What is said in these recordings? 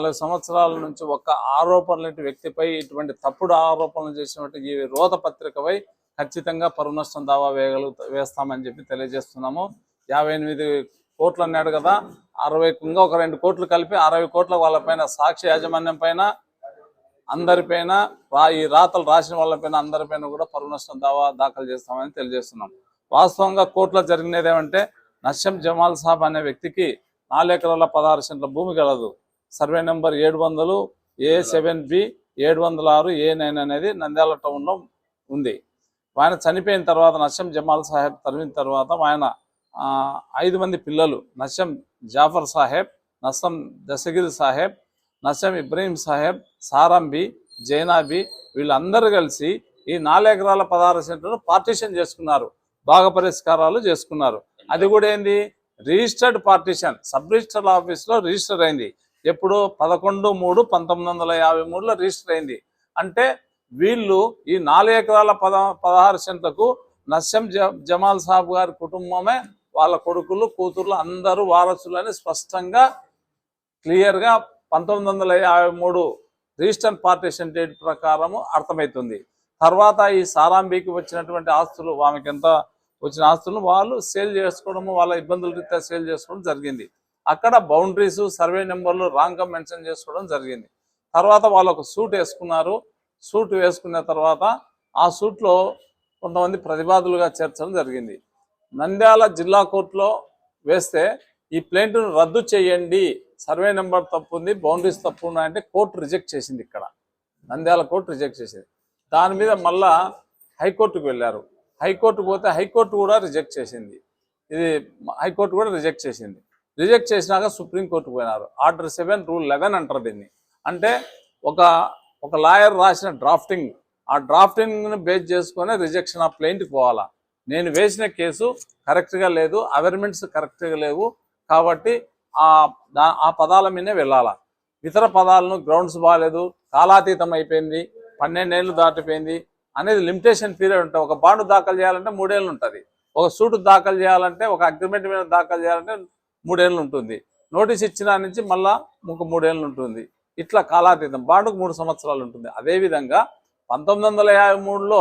నలభై సంవత్సరాల నుంచి ఒక్క ఆరోపణ లేని వ్యక్తిపై ఇటువంటి తప్పుడు ఆరోపణలు చేసినటువంటి ఈ రోత పత్రికపై ఖచ్చితంగా పరువు నష్టం దావా వేయగలుగుతా వేస్తామని చెప్పి తెలియజేస్తున్నాము. యాభై ఎనిమిది కోట్లు అన్నాడు కదా అరవై ఇంకా ఒక రెండు కోట్లు కలిపి అరవై కోట్ల వాళ్ళపైన సాక్షి యాజమాన్యం పైన అందరిపైన రా ఈ రాతలు రాసిన వాళ్ళపైన అందరిపైన కూడా పరువు నష్టం దావా దాఖలు చేస్తామని తెలియజేస్తున్నాం. వాస్తవంగా కోర్టులో జరిగినది ఏమంటే నష్యం జమాల్ సాబ్ అనే వ్యక్తికి నాలుగు ఎకరాల పదహారు సెంట్ల భూమి కలదు సర్వే నెంబర్ ఏడు వందలు ఏ సెవెన్ బి ఏడు వందల ఆరు ఏ నైన్ అనేది నంద్యాల టౌన్లో ఉంది. ఆయన చనిపోయిన తర్వాత నష్టం జమాల్ సాహెబ్ తరిమిన తర్వాత ఆయన ఐదు మంది పిల్లలు నష్టం జాఫర్ సాహెబ్ నష్టం దశగిరి సాహెబ్ నష్టం ఇబ్రహీం సాహెబ్ సారంబి జైనాబి వీళ్ళందరూ కలిసి ఈ నాలుగెకరాల పదహారు సెంట్లను పార్టీషన్ చేసుకున్నారు. భాగ పరిష్కారాలు చేసుకున్నారు. అది కూడా ఏంది? Registered partition. సబ్ రిజిస్టర్ ఆఫీస్లో రిజిస్టర్ అయింది. ఎప్పుడు పదకొండు మూడు పంతొమ్మిది వందల యాభై మూడులో రిజిస్టర్ అయింది. అంటే వీళ్ళు ఈ నాలుగు ఎకరాల పద పదహారు సెంట్లకు నస్యం జమాల్ సాబ్ గారి కుటుంబమే వాళ్ళ కొడుకులు కూతుర్లు అందరూ వారసులని స్పష్టంగా క్లియర్గా పంతొమ్మిది వందల యాభై మూడు రిజిస్టర్ పార్టీషన్ డేట్ ప్రకారము అర్థమవుతుంది. తర్వాత ఈ సారాంబికి వచ్చినటువంటి ఆస్తులు ఆమెకి ఎంత వచ్చిన ఆస్తులను వాళ్ళు సేల్ చేసుకోవడము వాళ్ళ ఇబ్బందుల రీత్యా సేల్ చేసుకోవడం జరిగింది. అక్కడ బౌండరీస్ సర్వే నెంబర్లు రాంగ్గా మెన్షన్ చేసుకోవడం జరిగింది. తర్వాత వాళ్ళు ఒక సూట్ వేసుకున్నారు. సూట్ వేసుకున్న తర్వాత ఆ సూట్లో కొంతమంది ప్రతివాదులుగా చేర్చడం జరిగింది. నంద్యాల జిల్లా కోర్టులో వేస్తే ఈ ప్లేంట్ను రద్దు చేయండి. సర్వే నెంబర్ తప్పు ఉంది బౌండరీస్ తప్పు ఉన్నాయంటే కోర్టు రిజెక్ట్ చేసింది ఇక్కడ. నంద్యాల కోర్టు రిజెక్ట్ చేసింది. దాని మీద మళ్ళా హైకోర్టుకు వెళ్ళారు. హైకోర్టు పోతే హైకోర్టు కూడా రిజెక్ట్ చేసింది. ఇది హైకోర్టు కూడా రిజెక్ట్ చేసింది. రిజెక్ట్ చేసినాక సుప్రీంకోర్టుకు పోయినారు. ఆర్డర్ సెవెన్ రూల్ లెవెన్ అంటారు దీన్ని. అంటే ఒక ఒక లాయర్ రాసిన డ్రాఫ్టింగ్ ఆ డ్రాఫ్టింగ్ను బేస్ చేసుకొని రిజెక్షన్ ఆఫ్ ప్లెయింట్కి పోవాలా? నేను వేసిన కేసు కరెక్ట్గా లేదు అవర్మెంట్స్ కరెక్ట్గా లేవు కాబట్టి ఆ ఆ పదాల మీదనే వెళ్ళాలా? ఇతర పదాలను గ్రౌండ్స్ బాగాలేదు కాలాతీతం అయిపోయింది పన్నెండేళ్ళు దాటిపోయింది అనేది లిమిటేషన్ పీరియడ్ ఉంటుంది ఒక బాండ్ దాఖలు చేయాలంటే మూడేళ్ళు ఉంటుంది. ఒక సూటు దాఖలు చేయాలంటే ఒక అగ్రిమెంట్ మీద దాఖలు చేయాలంటే మూడేళ్ళు ఉంటుంది నోటీస్ ఇచ్చిన నుంచి మళ్ళా ఇంకో మూడేళ్ళు ఉంటుంది ఇట్లా కాలాతీతం. బాండుకు మూడు సంవత్సరాలు ఉంటుంది అదేవిధంగా పంతొమ్మిది వందల యాభై మూడులో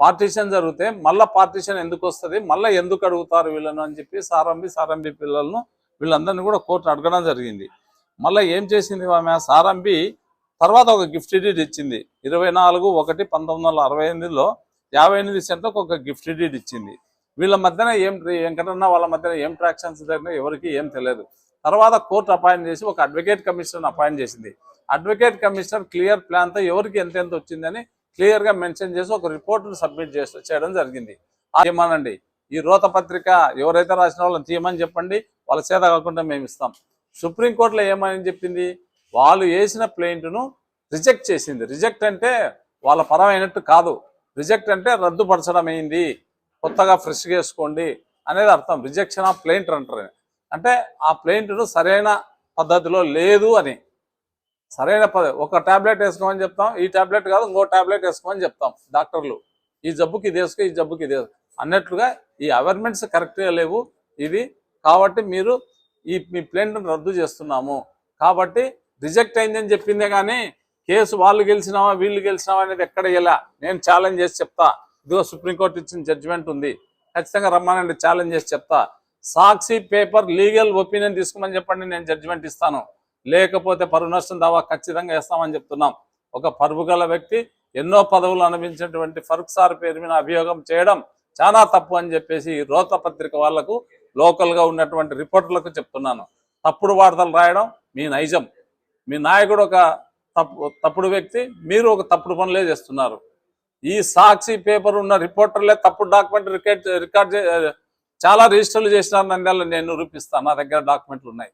పార్టీషన్ జరిగితే మళ్ళీ పార్టీషన్ ఎందుకు వస్తుంది మళ్ళీ ఎందుకు అడుగుతారు వీళ్ళను అని చెప్పి సారంభి సారంబి పిల్లలను వీళ్ళందరినీ కూడా కోర్టు అడగడం జరిగింది. మళ్ళీ ఏం చేసింది ఆమె? సారంభి తర్వాత ఒక గిఫ్ట్ డీడ్ ఇచ్చింది. ఇరవై నాలుగు ఒకటి పంతొమ్మిది వందల అరవై ఎనిమిదిలో యాభై ఎనిమిది సెంట్లకు ఒక గిఫ్ట్ డీడ్ ఇచ్చింది. వీళ్ళ మధ్యన ఏం వెంకటన్న వాళ్ళ మధ్యన ఏం ట్రాక్షన్స్ జరిగినా ఎవరికి ఏం తెలియదు. తర్వాత కోర్టు అపాయింట్ చేసి ఒక అడ్వకేట్ కమిషనర్ అపాయింట్ చేసింది. అడ్వకేట్ కమిషనర్ క్లియర్ ప్లాన్తో ఎవరికి ఎంతెంత వచ్చిందని క్లియర్గా మెన్షన్ చేసి ఒక రిపోర్ట్ను సబ్మిట్ చేసి చేయడం జరిగింది. ఆ ఈ రోత పత్రిక ఎవరైతే రాసిన వాళ్ళని తీయమని చెప్పండి వాళ్ళ చేత కాకుండా మేము ఇస్తాం. సుప్రీంకోర్టులో ఏమని చెప్పింది? వాళ్ళు వేసిన ప్లెయింట్ను రిజెక్ట్ చేసింది. రిజెక్ట్ అంటే వాళ్ళ పరమైనట్టు కాదు. రిజెక్ట్ అంటే రద్దుపరచడం అయింది కొత్తగా ఫ్రెష్గా వేసుకోండి అనేది అర్థం. రిజెక్షన్ ఆఫ్ ప్లెయింట్ అంటారు అంటే ఆ ప్లెయింట్ను సరైన పద్ధతిలో లేదు అని. సరైన పద ఒక టాబ్లెట్ వేసుకోమని చెప్తాం ఈ టాబ్లెట్ కాదు ఇంకో ట్యాబ్లెట్ వేసుకోమని చెప్తాం డాక్టర్లు. ఈ జబ్బుకి ఇది వేసుకో ఈ జబ్బుకి ఇది అన్నట్లుగా ఈ అవేర్మెంట్స్ కరెక్ట్గా లేవు ఇది. కాబట్టి మీరు ఈ మీ ప్లేంట్ను రద్దు చేస్తున్నాము. కాబట్టి రిజెక్ట్ అయిందని చెప్పిందే కానీ కేసు వాళ్ళు గెలిచినావా వీళ్ళు గెలిచినావా అనేది ఎక్కడ ఇలా నేను ఛాలెంజ్ చేసి చెప్తా. ఇదిగో సుప్రీంకోర్టు ఇచ్చిన జడ్జిమెంట్ ఉంది. ఖచ్చితంగా రమ్మానండి ఛాలెంజ్ చేసి చెప్తా. సాక్షి పేపర్ లీగల్ ఒపీనియన్ తీసుకోమని చెప్పండి నేను జడ్జిమెంట్ ఇస్తాను. లేకపోతే పరువు నష్టం దావా ఖచ్చితంగా వేస్తామని చెప్తున్నాం. ఒక పరువు వ్యక్తి ఎన్నో పదవులు అనుభవించినటువంటి ఫరూక్ సార్ పేరు మీద అభియోగం చేయడం చాలా తప్పు అని చెప్పేసి రోత పత్రిక వాళ్ళకు లోకల్గా ఉన్నటువంటి రిపోర్టర్లకు చెప్తున్నాను. తప్పుడు వార్తలు రాయడం మీ నైజం. మీ నాయకుడు ఒక తప్పు తప్పుడు వ్యక్తి మీరు ఒక తప్పుడు పనులే చేస్తున్నారు. ఈ సాక్షి పేపర్ ఉన్న రిపోర్టర్లే తప్పుడు డాక్యుమెంట్ రికార్డ్ రికార్డ్ చాలా రిజిస్టర్లు చేసినారు నంద్యాల నేను నిరూపిస్తాను. నా దగ్గర డాక్యుమెంట్లు ఉన్నాయి.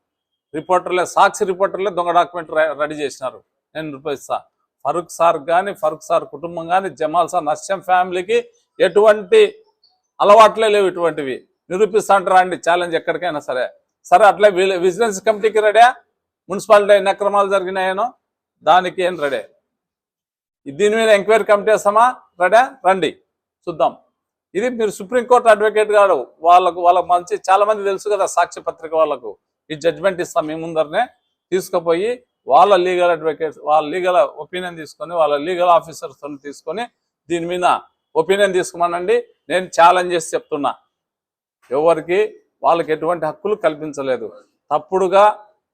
రిపోర్టర్లే సాక్షి రిపోర్టర్లే దొంగ డాక్యుమెంట్ రెడీ చేసినారు. నేను నిరూపిస్తా. ఫరూక్ సార్ కానీ ఫరూక్ సార్ కుటుంబం కానీ జమాల్ సార్ నశ్యం ఫ్యామిలీకి ఎటువంటి అలవాట్లే లేవు ఇటువంటివి. నిరూపిస్తా అంటారా ఛాలెంజ్ ఎక్కడికైనా సరే. సరే అట్లే విజిలెన్స్ కమిటీకి రెడీ మున్సిపాలిటీ ఎన్ని అక్రమాలు జరిగినాయనో దానికి ఏం రెడీ? దీని మీద ఎంక్వైరీ కమిటీ వేస్తామా రెడీ? రండి. చూద్దాం. ఇది మీరు సుప్రీంకోర్టు అడ్వకేట్ గారు వాళ్ళకు వాళ్ళకు మంచి చాలా మంది తెలుసు కదా సాక్షి పత్రిక వాళ్ళకు. ఈ జడ్జ్మెంట్ ఇస్తాం మీ ముందరనే. తీసుకుపోయి వాళ్ళ లీగల్ అడ్వకేట్స్ వాళ్ళ లీగల్ ఒపీనియన్ తీసుకొని వాళ్ళ లీగల్ ఆఫీసర్స్ తీసుకొని దీని మీద ఒపీనియన్ తీసుకోమనండి. నేను ఛాలెంజ్ చేసి చెప్తున్నా. ఎవరికి వాళ్ళకి ఎటువంటి హక్కులు కల్పించలేదు. తప్పుడుగా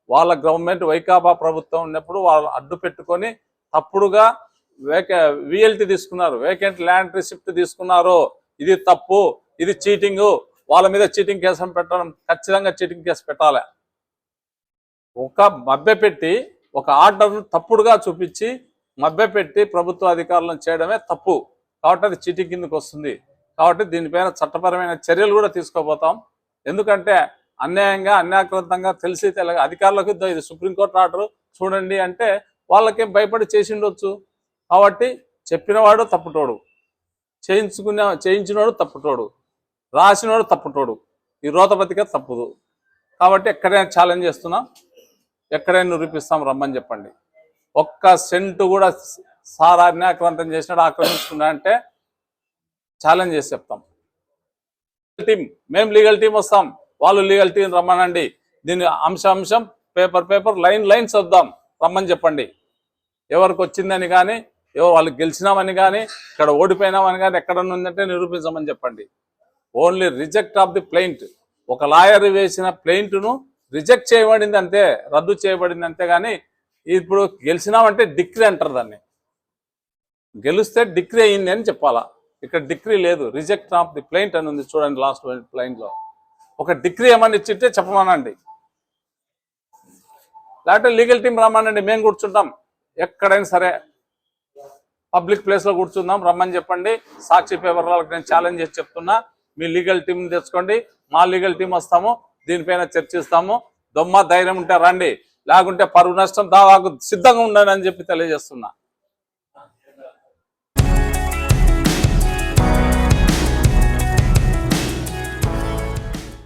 వాళ్ళ గవర్నమెంట్ వైకాపా ప్రభుత్వం ఉన్నప్పుడు వాళ్ళు అడ్డు పెట్టుకొని తప్పుడుగా వేక విఎల్టీ తీసుకున్నారు వేకెంట్ ల్యాండ్ రిసిప్ట్ తీసుకున్నారు. ఇది తప్పు ఇది చీటింగ్. వాళ్ళ మీద చీటింగ్ కేసు పెట్టడం ఖచ్చితంగా చీటింగ్ కేసు పెట్టాలి. ఒక మభ్యపెట్టి ఒక ఆర్డర్ను తప్పుడుగా చూపించి మభ్యపెట్టి ప్రభుత్వ అధికారులను చేయడమే తప్పు. కాబట్టి అది చీటింగ్ కిందకు వస్తుంది. కాబట్టి దీనిపైన చట్టపరమైన చర్యలు కూడా తీసుకోబోతాం. ఎందుకంటే అన్యాయంగా అన్యాకృతంగా తెలిసి తెలగ అధికారులకు ఇది సుప్రీంకోర్టు ఆర్డర్. చూడండి అంటే వాళ్ళకేం భయపడి చేసి ఉండొచ్చు కాబట్టి చెప్పినవాడు తప్పుటోడు. చేయించుకునే చేయించినోడు తప్పుటోడు. రాసినోడు తప్పుటోడు. ఈ రోతపతిక తప్పుదు. కాబట్టి ఎక్కడైనా ఛాలెంజ్ చేస్తున్నాం ఎక్కడైనా నిరూపిస్తాం రమ్మని చెప్పండి. ఒక్క సెంటు కూడా సారాన్ని ఆక్రమంతం చేసినాడు ఆక్రమించుకున్నా అంటే ఛాలెంజ్ చేసి చెప్తాం. టీం మేము లీగల్ టీం వస్తాం. వాళ్ళు లీగల్ టీం రమ్మనండి. దీని అంశాంశం పేపర్ పేపర్ లైన్ లైన్ చదుదాం రమ్మని చెప్పండి. ఎవరికి వచ్చిందని కానీ ఏవో వాళ్ళు గెలిచినామని కానీ ఇక్కడ ఓడిపోయినామని కానీ ఎక్కడ ఉందంటే నిరూపించమని చెప్పండి. Only reject of the plaint ఒక లాయర్ వేసిన ప్లెయింట్ను రిజెక్ట్ చేయబడింది అంతే రద్దు చేయబడింది అంతే కానీ ఇప్పుడు గెలిచినామంటే డిగ్రీ అంటారు దాన్ని. గెలిస్తే డిగ్రీ అయింది అని చెప్పాలా? ఇక్కడ డిగ్రీ లేదు. రిజెక్ట్ ఆఫ్ ది ప్లెయింట్ అని ఉంది చూడండి లాస్ట్ ప్లెయింట్లో ఒక డిగ్రీ ఏమని ఇచ్చితే చెప్పమనండి. లేకపోతే లీగల్ టీం రమ్మనండి మేము కూర్చుంటాం. ఎక్కడైనా సరే పబ్లిక్ ప్లేస్లో కూర్చుందాం రమ్మని చెప్పండి. సాక్షి పేపర్లకు నేను ఛాలెంజ్ చేసి చెప్తున్నా. మీ లీగల్ టీం తెచ్చుకోండి. మా లీగల్ టీం వస్తాము. దీనిపైన చర్చిస్తాము. దొమ్మ ధైర్యం ఉంటే రండి. లేకుంటే పరువు నష్టం దావాకు సిద్ధంగా ఉండండి అని చెప్పి తెలియజేస్తున్నా.